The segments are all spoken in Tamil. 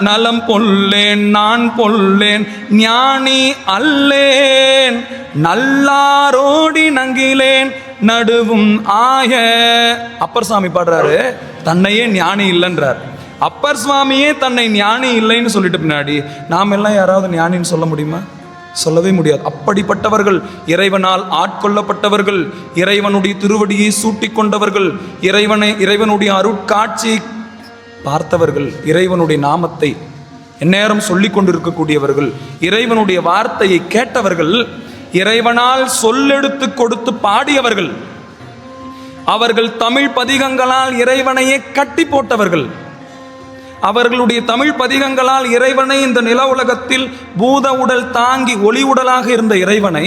நலம் பொல்லேன் நான் பொல்லேன் ஞானி அல்லேன். நல்லாரோடி நங்கிலேன் நடுவும் ஆய. அப்பர் சுவாமி பாடுறாரு தன்னையே ஞானி இல்லைன்றார். அப்பர் சுவாமியே தன்னை ஞானி இல்லைன்னு சொல்லிட்டு பின்னாடி நாம் எல்லாம் யாராவது ஞானின்னு சொல்ல முடியுமா? சொல்லவே முடியாது. அப்படிப்பட்டவர்கள் இறைவனால் ஆட்கொள்ளப்பட்டவர்கள் இறைவனுடைய திருவடியை சூட்டிக் கொண்டவர்கள் இறைவனை இறைவனுடைய அருட்காட்சியை பார்த்தவர்கள் இறைவனுடைய நாமத்தை எந்நேரம் சொல்லிக் கொண்டிருக்கக்கூடியவர்கள் இறைவனுடைய வார்த்தையை கேட்டவர்கள் இறைவனால் சொல்லெடுத்து கொடுத்து பாடியவர்கள் அவர்கள் தமிழ் பதிகங்களால் இறைவனையே கட்டி போட்டவர்கள் அவர்களுடைய தமிழ் பதிகங்களால் இறைவனை இந்த நில உலகத்தில் பூத உடல் தாங்கி ஒளி உடலாக இருந்த இறைவனை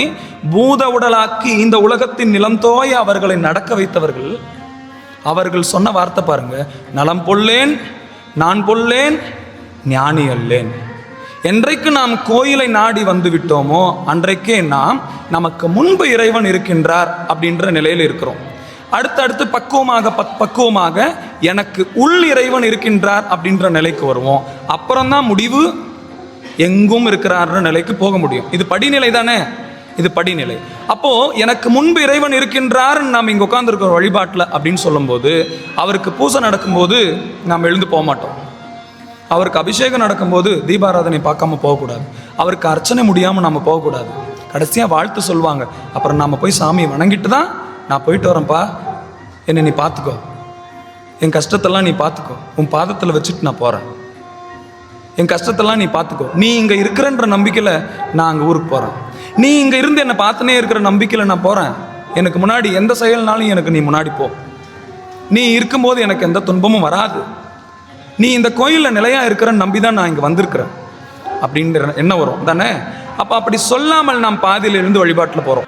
பூத உடலாக்கி இந்த உலகத்தின் நிலம் தோய அவர்களை நடக்க வைத்தவர்கள் அவர்கள் சொன்ன வார்த்தை பாருங்க. நலம் பொல்லேன் நான் பொல்லேன் ஞானி அல்லேன். என்றைக்கு நாம் கோயிலை நாடி வந்து விட்டோமோ அன்றைக்கே நாம் நமக்கு முன்பு இறைவன் இருக்கின்றார் அப்படின்ற நிலையில் இருக்கிறோம். அடுத்தடுத்து பக்குவமாக பக் பக்குவமாக எனக்கு உள் இறைவன் இருக்கின்றார் அப்படின்ற நிலைக்கு வருவோம். அப்புறம்தான் முடிவு எங்கும் இருக்கிறார்ன்ற நிலைக்கு போக முடியும். இது படிநிலை தானே? இது படிநிலை. அப்போ எனக்கு முன்பு இறைவன் இருக்கின்றார் நாம் இங்கே உட்காந்துருக்கிற வழிபாட்டில் அப்படின்னு சொல்லும்போது அவருக்கு பூசை நடக்கும்போது நாம் எழுந்து போக மாட்டோம். அவருக்கு அபிஷேகம் நடக்கும்போது தீபாராதனை பார்க்காம போகக்கூடாது. அவருக்கு அர்ச்சனை முடியாமல் நம்ம போகக்கூடாது. கடைசியாக வாழ்த்து சொல்லுவாங்க. அப்புறம் நாம் போய் சாமியை வணங்கிட்டு தான் நான் போயிட்டு வரேன்ப்பா. என்னை நீ பார்த்துக்கோ. என் கஷ்டத்தெல்லாம் நீ பார்த்துக்கோ. உன் பாதத்தில் வச்சுட்டு நான் போகிறேன் என் கஷ்டத்தெல்லாம் நீ பார்த்துக்கோ. நீ இங்கே இருக்கிறன்ற நம்பிக்கையில் நான் அங்கே ஊருக்கு போகிறேன் நீ இங்கே இருந்து என்னை பார்த்துனே இருக்கிற நம்பிக்கையில் நான் போகிறேன் எனக்கு முன்னாடி எந்த செயல்னாலும் எனக்கு நீ முன்னாடி போ. நீ இருக்கும்போது எனக்கு எந்த துன்பமும் வராது. நீ இந்த கோயிலில் நிலையாக இருக்கிற நம்பி தான் நான் இங்கே வந்திருக்கிறேன். அப்படின்ற என்ன வரும். தானே? அப்போ அப்படி சொல்லாமல் நாம் பாதியில் இருந்து வழிபாட்டில் போகிறோம்